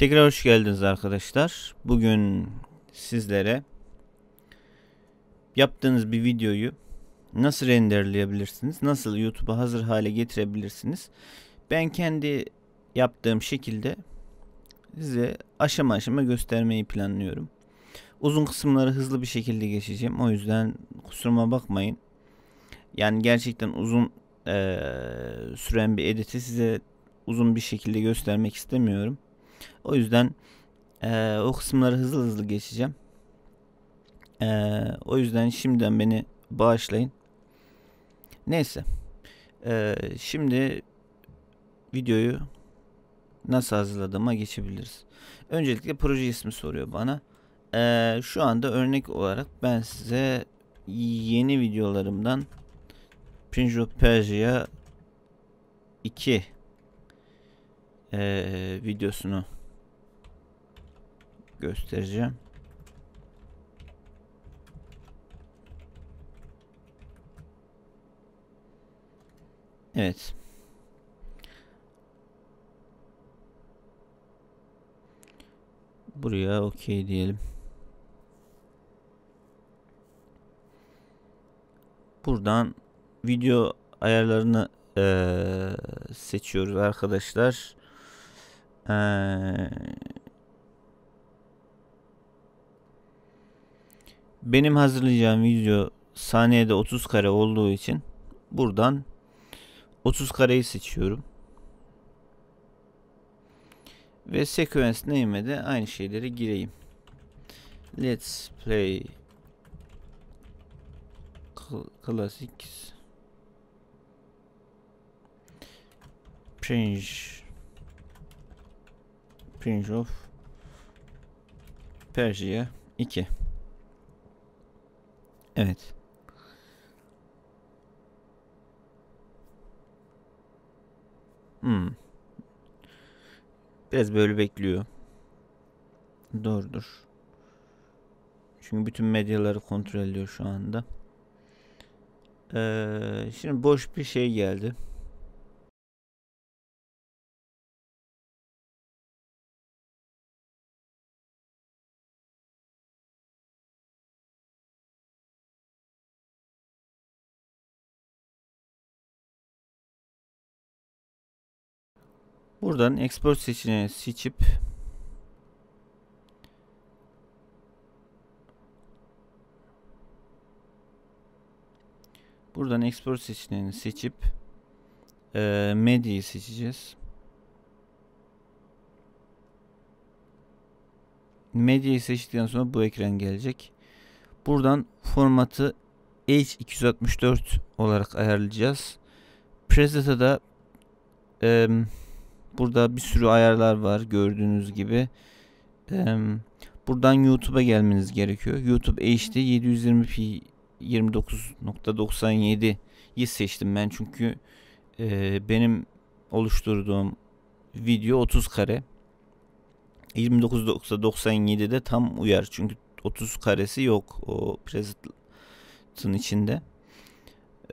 Tekrar hoş geldiniz arkadaşlar. Bugün sizlere yaptığınız bir videoyu nasıl renderleyebilirsiniz, nasıl YouTube'a hazır hale getirebilirsiniz. Ben kendi yaptığım şekilde size aşama aşama göstermeyi planlıyorum. Uzun kısımları hızlı bir şekilde geçeceğim. O yüzden kusuruma bakmayın. Yani gerçekten uzun e, süren bir editi size uzun bir şekilde göstermek istemiyorum. O yüzden e, o kısımları hızlı hızlı geçeceğim. E, o yüzden şimdiden beni bağışlayın. Neyse. E, şimdi videoyu nasıl hazırladığıma geçebiliriz. Öncelikle proje ismi soruyor bana. E, şu anda örnek olarak ben size yeni videolarımdan Prince of Persia 2 e, videosunu göstereceğim. Evet. Buraya okey diyelim. Buradan video ayarlarını ee, seçiyoruz arkadaşlar. Ee, benim hazırlayacağım video saniyede 30 kare olduğu için buradan 30 kareyi seçiyorum. Ve sequence name'e de aynı şeyleri gireyim. Let's play classics Prince Prince of Persia 2 Evet. Hmm. Biraz böyle bekliyor. Doğrudur. Çünkü bütün medyaları kontrol ediyor şu anda. Ee, şimdi boş bir şey geldi. Buradan export seçeneğini seçip Buradan export seçeneğini seçip e, medyayı seçeceğiz. Medyayı seçtikten sonra bu ekran gelecek. Buradan formatı H264 olarak ayarlayacağız. Preseta'da e, Burada bir sürü ayarlar var gördüğünüz gibi. Ee, buradan YouTube'a gelmeniz gerekiyor. YouTube HD 720p 29.97'yi seçtim ben çünkü e, benim oluşturduğum video 30 kare 29.97'de tam uyar çünkü 30 karesi yok o preset'ın içinde.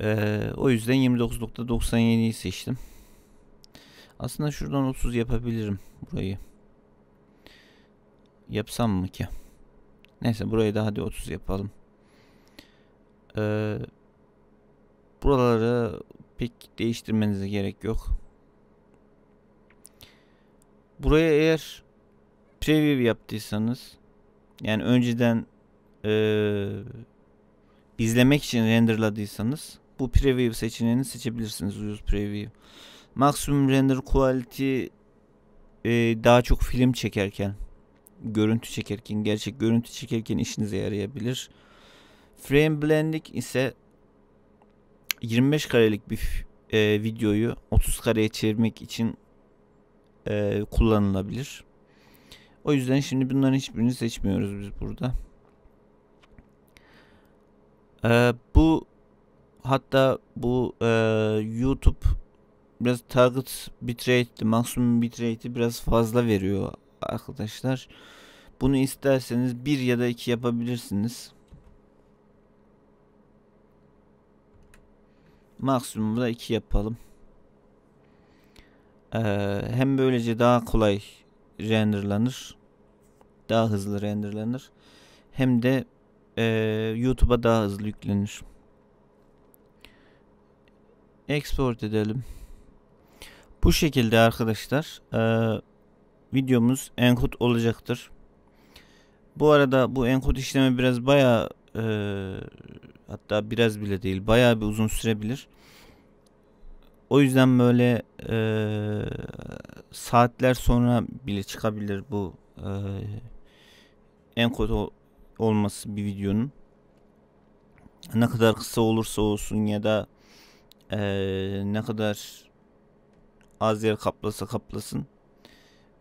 Ee, o yüzden 29.97'yi seçtim. Aslında şuradan 30 yapabilirim burayı. Yapsam mı ki? Neyse burayı da hadi 30 yapalım. Ee, buraları pek değiştirmenize gerek yok. Buraya eğer preview yaptıysanız yani önceden e, izlemek için renderladıysanız bu preview seçeneğini seçebilirsiniz. Use preview. Maximum render quality e, daha çok film çekerken, görüntü çekerken, gerçek görüntü çekerken işinize yarayabilir. Frame blending ise 25 karelik bir e, videoyu 30 kareye çevirmek için e, kullanılabilir. O yüzden şimdi bunların hiçbirini seçmiyoruz biz burada. E, bu hatta bu e, YouTube biraz target bitrate, maksimum bitrate'i biraz fazla veriyor arkadaşlar. Bunu isterseniz bir ya da iki yapabilirsiniz. Maksimumu da iki yapalım. Ee, hem böylece daha kolay renderlanır. Daha hızlı renderlanır. Hem de e, YouTube'a daha hızlı yüklenir. Export edelim. Bu şekilde arkadaşlar e, videomuz encode olacaktır. Bu arada bu encode işlemi biraz baya e, hatta biraz bile değil baya bir uzun sürebilir. O yüzden böyle e, saatler sonra bile çıkabilir bu e, encode olması bir videonun. Ne kadar kısa olursa olsun ya da e, ne kadar az yer kaplasa kaplasın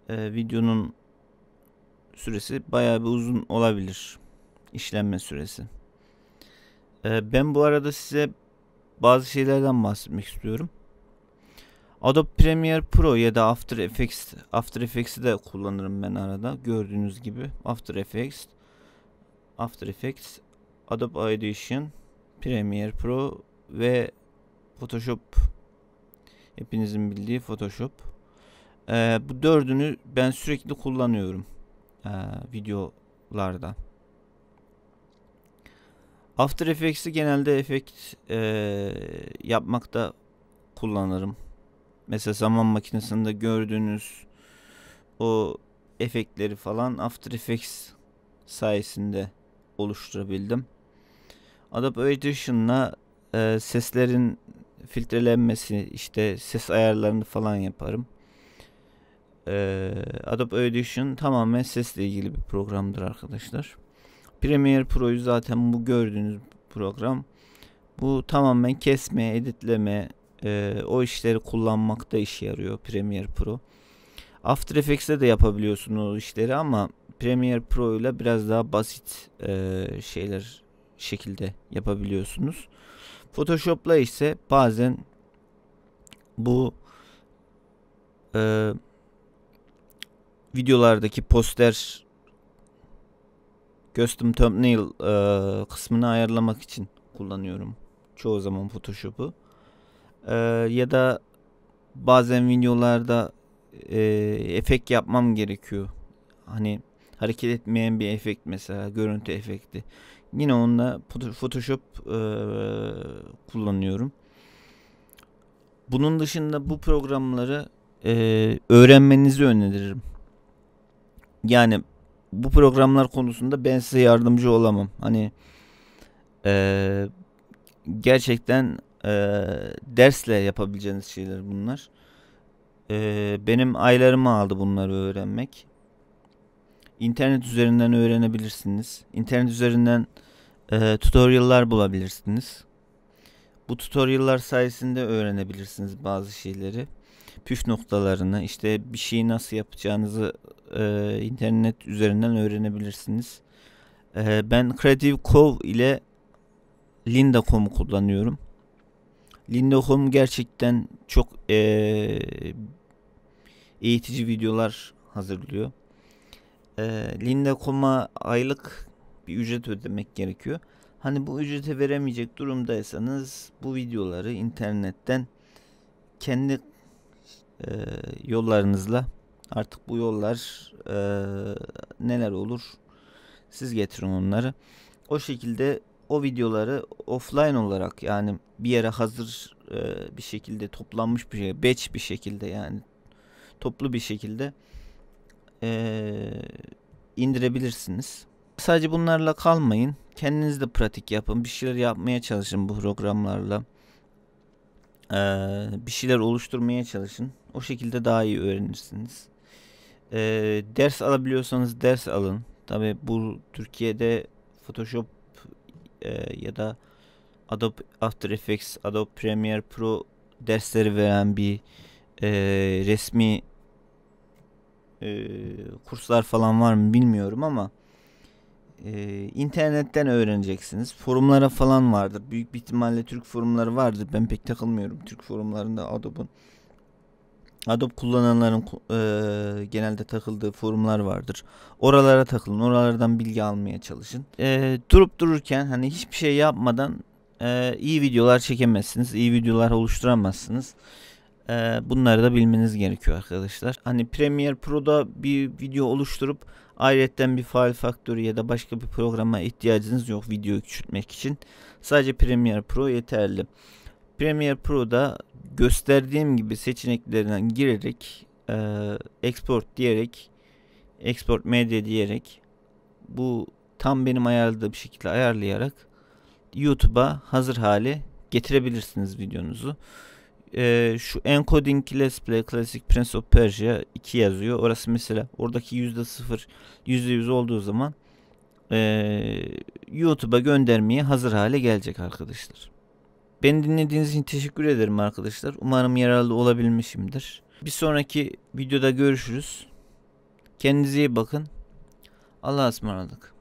e, videonun süresi bayağı bir uzun olabilir işlenme süresi. E, ben bu arada size bazı şeylerden bahsetmek istiyorum. Adobe Premiere Pro ya da After Effects After Effects'i de kullanırım ben arada. Gördüğünüz gibi After Effects After Effects Adobe Audition Premiere Pro ve Photoshop hepinizin bildiği Photoshop. Ee, bu dördünü ben sürekli kullanıyorum ee, videolarda. After Effects'i genelde efekt e, yapmakta kullanırım. Mesela zaman makinesinde gördüğünüz o efektleri falan After Effects sayesinde oluşturabildim. Adobe Audition'la e, seslerin filtrelenmesi, işte ses ayarlarını falan yaparım. E, Adobe Audition tamamen sesle ilgili bir programdır arkadaşlar. Premiere Pro'yu zaten bu gördüğünüz program. Bu tamamen kesme, editleme, e, o işleri kullanmakta işe yarıyor Premiere Pro. After Effects'te de yapabiliyorsunuz o işleri ama Premiere Pro ile biraz daha basit e, şeyler şekilde yapabiliyorsunuz. Photoshop'la ise bazen bu e, videolardaki poster custom thumbnail e, kısmını ayarlamak için kullanıyorum. Çoğu zaman Photoshop'u. E, ya da bazen videolarda e, efekt yapmam gerekiyor. Hani hareket etmeyen bir efekt mesela görüntü efekti. Yine onunla Photoshop e, kullanıyorum. Bunun dışında bu programları e, öğrenmenizi öneririm. Yani bu programlar konusunda ben size yardımcı olamam. Hani e, gerçekten e, dersle yapabileceğiniz şeyler bunlar. E, benim aylarımı aldı bunları öğrenmek. İnternet üzerinden öğrenebilirsiniz. İnternet üzerinden e, tutorial'lar bulabilirsiniz. Bu tutorial'lar sayesinde öğrenebilirsiniz bazı şeyleri. Püf noktalarını, işte bir şeyi nasıl yapacağınızı e, internet üzerinden öğrenebilirsiniz. E, ben Creative Cove ile Linda.com'u kullanıyorum. Linda.com gerçekten çok e, eğitici videolar hazırlıyor. E, Linda.com'a aylık bir ücret ödemek gerekiyor. Hani bu ücreti veremeyecek durumdaysanız bu videoları internetten kendi e, yollarınızla artık bu yollar e, neler olur siz getirin onları. O şekilde o videoları offline olarak yani bir yere hazır e, bir şekilde toplanmış bir şey, batch bir şekilde yani toplu bir şekilde e, indirebilirsiniz. Sadece bunlarla kalmayın. Kendiniz de pratik yapın. Bir şeyler yapmaya çalışın bu programlarla. Ee, bir şeyler oluşturmaya çalışın. O şekilde daha iyi öğrenirsiniz. Ee, ders alabiliyorsanız ders alın. Tabi bu Türkiye'de Photoshop e, ya da Adobe After Effects, Adobe Premiere Pro dersleri veren bir e, resmi e, kurslar falan var mı bilmiyorum ama e, internetten öğreneceksiniz. Forumlara falan vardır. Büyük bir ihtimalle Türk forumları vardır. Ben pek takılmıyorum Türk forumlarında Adobe'un. Adobe kullananların e, genelde takıldığı forumlar vardır. Oralara takılın. Oralardan bilgi almaya çalışın. E, durup dururken hani hiçbir şey yapmadan e, iyi videolar çekemezsiniz. iyi videolar oluşturamazsınız. Ee, bunları da bilmeniz gerekiyor arkadaşlar. Hani Premiere Pro'da bir video oluşturup ayrıca bir File Factory ya da başka bir programa ihtiyacınız yok videoyu küçültmek için. Sadece Premiere Pro yeterli. Premiere Pro'da gösterdiğim gibi seçeneklerinden girerek e, export diyerek export media diyerek bu tam benim ayarladığım şekilde ayarlayarak YouTube'a hazır hale getirebilirsiniz videonuzu. Ee, şu encoding let's play classic prince of persia 2 yazıyor. Orası mesela oradaki %0 %100 olduğu zaman ee, YouTube'a göndermeye hazır hale gelecek arkadaşlar. Beni dinlediğiniz için teşekkür ederim arkadaşlar. Umarım yararlı olabilmişimdir. Bir sonraki videoda görüşürüz. Kendinize iyi bakın. Allah'a ısmarladık.